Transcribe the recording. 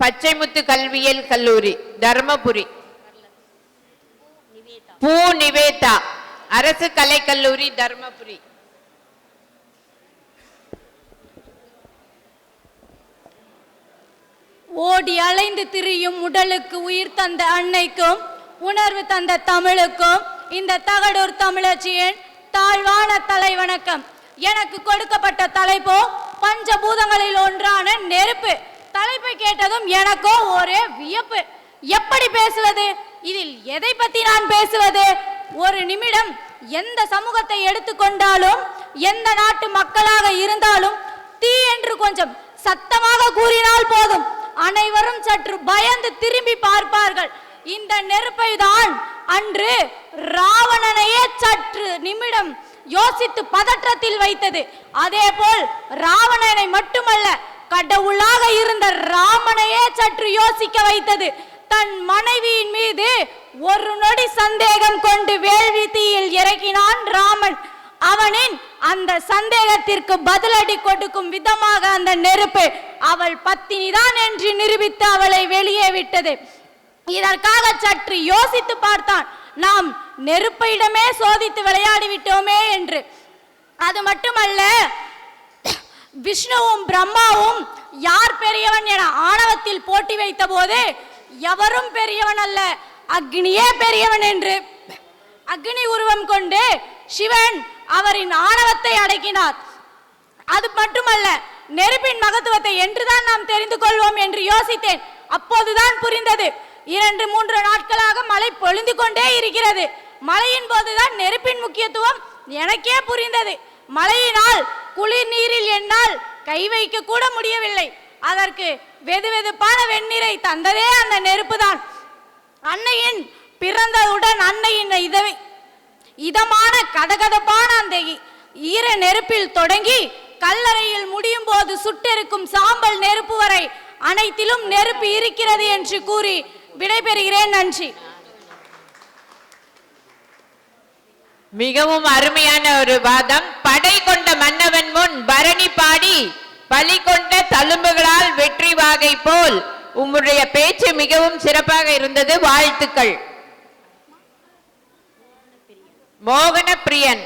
பச்சைமுத்து கல்வியல் கல்லூரி தர்மபுரி. பூ நிவேதா அரசு கலைக்கல்லூரி தர்மபுரி. ஓடி அலைந்து திரியும் உடலுக்கு உயிர் தந்த அன்னைக்கும் உணர்வு தந்த தமிழுக்கும் இந்த தகடூர் தமிழச்சியின் தாழ்வான தலை வணக்கம் எனக்கு கொடுக்கப்பட்ட தலைப்போ பஞ்சபூதங்களில் ஒன்றான நெருப்பு கேட்டதும் எனக்கோ ஒரே வியப்பு. எப்படி பேசுவது? இதில் எதை பத்தி நான் பேசுவது? ஒரு நிமிடம் எந்த சமூகத்தை எடுத்துக்கொண்டாலும் எந்த நாட்டு மக்களாக இருந்தாலும் தீ என்று கொஞ்சம் சத்தமாக கூறினால் போதும். அனைவரும் சற்று பயந்து திரும்பி பார்ப்பார்கள். இந்த நெருப்பை தான் அன்று ராவணனையே சற்று நிமிடம் யோசித்து பதற்றத்தில் வைத்தது. அதே போல் ராவணனை மட்டுமல்ல கடவுளாக இருந்த சற்று யோசிக்க வைத்தது. தன் மனைவியின் மீது ஒரு நொடி சந்தேகம் கொண்டு வேள்வி தீயில் இறக்கினான் ராமன். அவனின் அந்த சந்தேகத்திற்கு பதிலடி கொடுக்கும் விதமாக அந்த நெருப்பு அவள் பத்தினிதான் என்று நிரூபித்து அவளை வெளியே விட்டது. இதற்காக சற்று யோசித்து பார்த்தான். நாம் நெருப்பையிடமே சோதித்து விளையாடி விட்டோமே என்று. அது மட்டுமல்ல விஷ்ணுவும் பிரம்மாவும் யார் பெரியவன் என ஆணவத்தில் போட்டி வைத்த போது எவரும் பெரியவன் அல்ல. அக்னியே பெரியவன் என்று அக்னி உருவம் கொண்டு சிவன் அவரின் ஆணவத்தை அடக்கினார். அது மட்டுமல்ல நெருப்பின் மகத்துவத்தை என்றுதான் நாம் தெரிந்து கொள்வோம் என்று யோசித்தேன். அப்போதுதான் புரிந்தது. இரண்டு மூன்று நாட்களாக மழை பொழிந்து கொண்டே இருக்கிறது. மழையின் போதுதான் நெருப்பின் முக்கியத்துவம் எனக்கே புரிந்தது. மழையினால் குளிர் நீரில் என்னால் கை வைக்க கூட முடியவில்லை. அதற்கு வெது வெதுப்பான வெந்நீரை தந்ததே அந்த நெருப்புதான். அன்னையின் பிறந்ததுடன் அன்னையின் இதவை இதமான கதகதப்பான அந்த ஈர நெருப்பில் தொடங்கி கல்லறையில் முடியும் போது சுட்டெருக்கும் சாம்பல் நெருப்பு வரை அனைத்திலும் நெருப்பு இருக்கிறது என்று கூறி விடைபெறுகிறேன் நன்றி. மிகவும் அருமையான ஒரு வாதம். படை கொண்ட மன்னவன் முன் பலி கொண்ட தழும்புகளால் வெற்றி வாகை போல் உம்முடைய பேச்சு மிகவும் சிறப்பாக இருந்தது. வாழ்த்துக்கள். மோகன பிரியன்